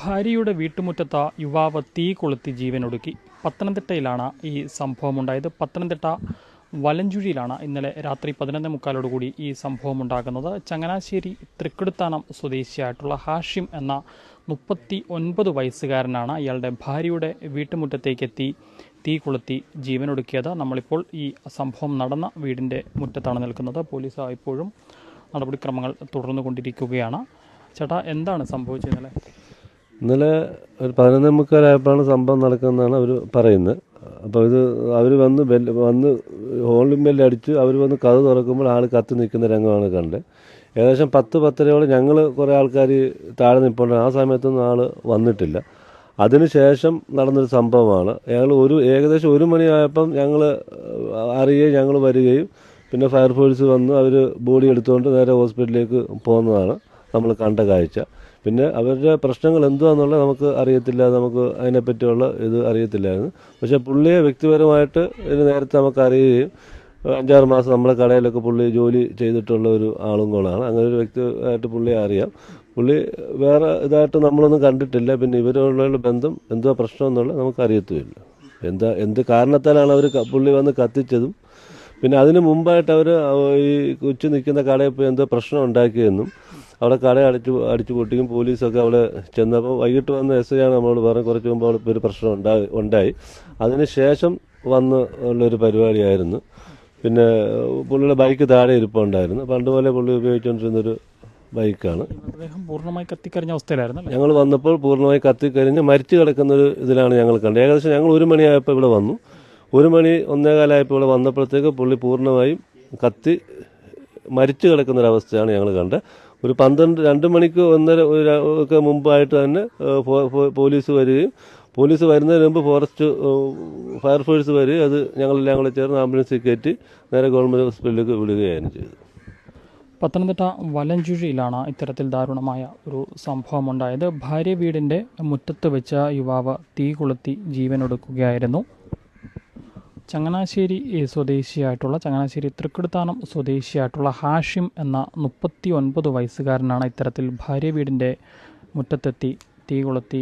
ഭാര്യയുടെ വീട്ടുമുറ്റത്ത് യുവാവ് തീ കൊളുത്തി ജീവനൊടുക്കി. പത്തനംതിട്ടയിലാണ് ഈ സംഭവം ഉണ്ടായത് പത്തനംതിട്ട വലഞ്ചുഴിയിലാണ് ഇന്നലെ രാത്രി പതിനൊന്ന് മുക്കാലോടുകൂടി ഈ സംഭവം ഉണ്ടാകുന്നത് ചങ്ങനാശ്ശേരി തൃക്കെടുത്താനം സ്വദേശിയായിട്ടുള്ള ഹാഷിം എന്ന മുപ്പത്തി ഒൻപത് വയസ്സുകാരനാണ് ഇയാളുടെ ഭാര്യയുടെ വീട്ടുമുറ്റത്തേക്ക് എത്തി തീ കൊളുത്തി ജീവനൊടുക്കിയത്. നമ്മളിപ്പോൾ ഈ സംഭവം നടന്ന വീടിന്റെ മുറ്റത്താണ് നിൽക്കുന്നത്. പോലീസ് ഇപ്പോഴും നടപടിക്രമങ്ങൾ തുടർന്നു കൊണ്ടിരിക്കുകയാണ് ചേട്ടാ എന്താണ് സംഭവിച്ചത് ഇന്നലെ? ഇന്നലെ ഒരു പതിനൊന്നേ മുക്കാലായപ്പോഴാണ് സംഭവം നടക്കുന്നതാണ് അവർ പറയുന്നത്. അപ്പോൾ ഇത് അവർ വന്ന് ബെല്ല് വന്ന് ഹോളിൻ ബെല്ല് അടിച്ച് അവർ വന്ന് കഥ തുറക്കുമ്പോൾ ആൾ കത്തി നിൽക്കുന്ന രംഗമാണ് കണ്ടത്. ഏകദേശം പത്ത് പത്തരയോളം ഞങ്ങൾ കുറേ ആൾക്കാർ താഴെ നിൽപ്പുണ്ട് ആ സമയത്തൊന്നും ആൾ വന്നിട്ടില്ല. അതിനുശേഷം നടന്നൊരു സംഭവമാണ്. ഞങ്ങൾ ഒരു ഏകദേശം ഒരു മണിയായപ്പം ഞങ്ങൾ അറിയുകയും ഞങ്ങൾ വരികയും പിന്നെ ഫയർഫോഴ്സ് വന്ന് അവർ ബോഡി എടുത്തുകൊണ്ട് നേരെ ഹോസ്പിറ്റലിലേക്ക് പോകുന്നതാണ് നമ്മൾ കണ്ട കാഴ്ച. പിന്നെ അവരുടെ പ്രശ്നങ്ങൾ എന്തുവാന്നുള്ളത് നമുക്ക് അറിയത്തില്ല നമുക്ക് അതിനെപ്പറ്റിയുള്ള ഇത് അറിയത്തില്ലായിരുന്നു. പക്ഷേ പുള്ളിയെ വ്യക്തിപരമായിട്ട് ഇത് നേരത്തെ നമുക്ക് അറിയുകയും അഞ്ചാറ് മാസം നമ്മുടെ കടയിലൊക്കെ പുള്ളി ജോലി ചെയ്തിട്ടുള്ള ഒരു ആളും കൂടാണ് അങ്ങനെ ഒരു വ്യക്തിയായിട്ട് പുള്ളിയെ അറിയാം. പുള്ളി വേറെ ഇതായിട്ട് നമ്മളൊന്നും കണ്ടിട്ടില്ല. പിന്നെ ഇവരുള്ള ബന്ധം എന്തോ പ്രശ്നം എന്നുള്ളത് നമുക്ക് അറിയത്തുമില്ല. എന്താ എന്ത് കാരണത്താലാണ് അവർ പുള്ളി വന്ന് കത്തിച്ചതും? പിന്നെ അതിന് മുമ്പായിട്ട് അവർ ഈ കൊച്ചു നിൽക്കുന്ന കടയിൽ പോയി എന്തോ പ്രശ്നം ഉണ്ടാക്കിയെന്നും അവിടെ കട അടിച്ചു അടിച്ചു പൊട്ടിക്കും. പോലീസൊക്കെ അവിടെ ചെന്നപ്പോൾ വൈകിട്ട് വന്ന എസ് ഐ ആണ് നമ്മളോട് പറഞ്ഞത് കുറച്ച് മുമ്പ് അവിടെ ഒരു പ്രശ്നം ഉണ്ടായി ഉണ്ടായി. അതിന് ശേഷം വന്ന് ഉള്ളൊരു പരിപാടിയായിരുന്നു. പിന്നെ പുള്ളിയുടെ ബൈക്ക് താഴെ ഇരിപ്പുണ്ടായിരുന്നു പണ്ട് പോലെ പുള്ളി ഉപയോഗിച്ചുകൊണ്ടിരുന്നൊരു ബൈക്കാണ് പൂർണമായി കത്തിക്കരിഞ്ഞ അവസ്ഥയിലായിരുന്നു ഞങ്ങൾ വന്നപ്പോൾ പൂർണമായി കത്തിക്കരിഞ്ഞ് മരിച്ചു കിടക്കുന്ന ഒരു ഇതിലാണ് ഞങ്ങൾ കണ്ടത്. ഏകദേശം ഞങ്ങൾ ഒരു മണിയായപ്പോൾ ഇവിടെ വന്നു. ഒരു മണി ഒന്നേകാലായപ്പോൾ ഇവിടെ വന്നപ്പോഴത്തേക്ക് പുള്ളി പൂർണമായും കത്തി മരിച്ചു കിടക്കുന്നൊരവസ്ഥയാണ് ഞങ്ങൾ കണ്ടത്. ഒരു പന്ത്രണ്ട് രണ്ട് മണിക്ക് ഒന്നര ഒക്കെ മുമ്പായിട്ട് തന്നെ പോലീസ് വരികയും പോലീസ് വരുന്നതിന് മുമ്പ് ഫോറസ്റ്റ് ഫയർഫോഴ്സ് വരികയും അത് ഞങ്ങളെല്ലാം കൂടെ ചേർന്ന് ആംബുലൻസിൽ കയറ്റി നേരെ ഗവൺമെന്റ് ഹോസ്പിറ്റലിലേക്ക് വിടുകയാണ് ചെയ്തത്. പത്തനംതിട്ട വലഞ്ചുഴിയിലാണ് ഇത്തരത്തിൽ ദാരുണമായ ഒരു സംഭവം ഉണ്ടായത് ഭാര്യ വീടിന്റെ മുറ്റത്ത് വെച്ച യുവാവ് തീ കൊളുത്തി ജീവനൊടുക്കുകയായിരുന്നു. ചങ്ങനാശ്ശേരി സ്വദേശിയായിട്ടുള്ള ചങ്ങനാശ്ശേരി തൃക്കെടുത്താനം സ്വദേശിയായിട്ടുള്ള ഹാഷിം എന്ന മുപ്പത്തി ഒൻപത് വയസ്സുകാരനാണ് ഇത്തരത്തിൽ ഭാര്യ വീടിന്റെ മുറ്റത്തെത്തി തീ കൊളുത്തി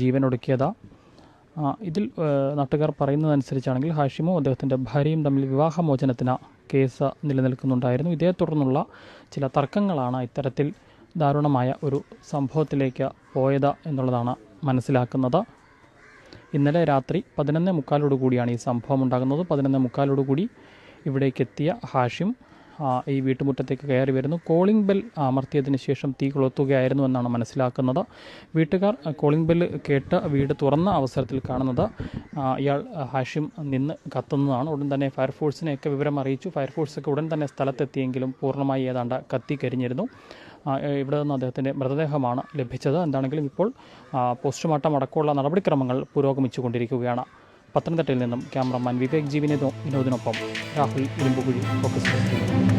ജീവനൊടുക്കിയത്. ഇതിൽ നാട്ടുകാർ പറയുന്നതനുസരിച്ചാണെങ്കിൽ ഹാഷിമും അദ്ദേഹത്തിന്റെ ഭാര്യയും തമ്മിൽ വിവാഹമോചനത്തിന് കേസ് നിലനിൽക്കുന്നുണ്ടായിരുന്നു. ഇതേ തുടർന്നുള്ള ചില തർക്കങ്ങളാണ് ഇത്തരത്തിൽ ദാരുണമായ ഒരു സംഭവത്തിലേക്ക് പോയത് എന്നുള്ളതാണ് മനസ്സിലാക്കുന്നത്. ഇന്നലെ രാത്രി പതിനൊന്ന് മുക്കാലോട് കൂടിയാണ് ഈ സംഭവം ഉണ്ടാകുന്നത്. പതിനൊന്ന് മുക്കാലോടുകൂടി ഇവിടേക്ക് എത്തിയ ഹാഷിം ഈ വീട്ടുമുറ്റത്തേക്ക് കയറി വരുന്നു. കോളിംഗ് ബെൽ അമർത്തിയതിന് ശേഷം തീ കൊളുത്തുകയായിരുന്നു എന്നാണ് മനസ്സിലാക്കുന്നത്. വീട്ടുകാർ കോളിംഗ് ബെൽ കേട്ട് വീട് തുറന്ന അവസരത്തിൽ കാണുന്നത് ഇയാൾ ഹാഷിം നിന്ന് കത്തുന്നതാണ്. ഉടൻ തന്നെ ഫയർഫോഴ്സിനെയൊക്കെ വിവരം അറിയിച്ചു ഫയർഫോഴ്സൊക്കെ ഉടൻ തന്നെ സ്ഥലത്തെത്തിയെങ്കിലും പൂർണമായി ഏതാണ്ട് കത്തി കരിഞ്ഞിരുന്നു. ഇവിടെ നിന്ന് അദ്ദേഹത്തിന്റെ മൃതദേഹമാണ് ലഭിച്ചത് എന്താണെങ്കിലും ഇപ്പോൾ പോസ്റ്റ്മോർട്ടം അടക്കമുള്ള നടപടിക്രമങ്ങൾ പുരോഗമിച്ചുകൊണ്ടിരിക്കുകയാണ് പത്തനംതിട്ടയിൽ നിന്നും ക്യാമറമാൻ വിവേക് ജീവിനെ വിനോദ് വിനോദിനൊപ്പം രാഹുൽ ഇരുമ്പുകുഴി ഫോക്കസ്.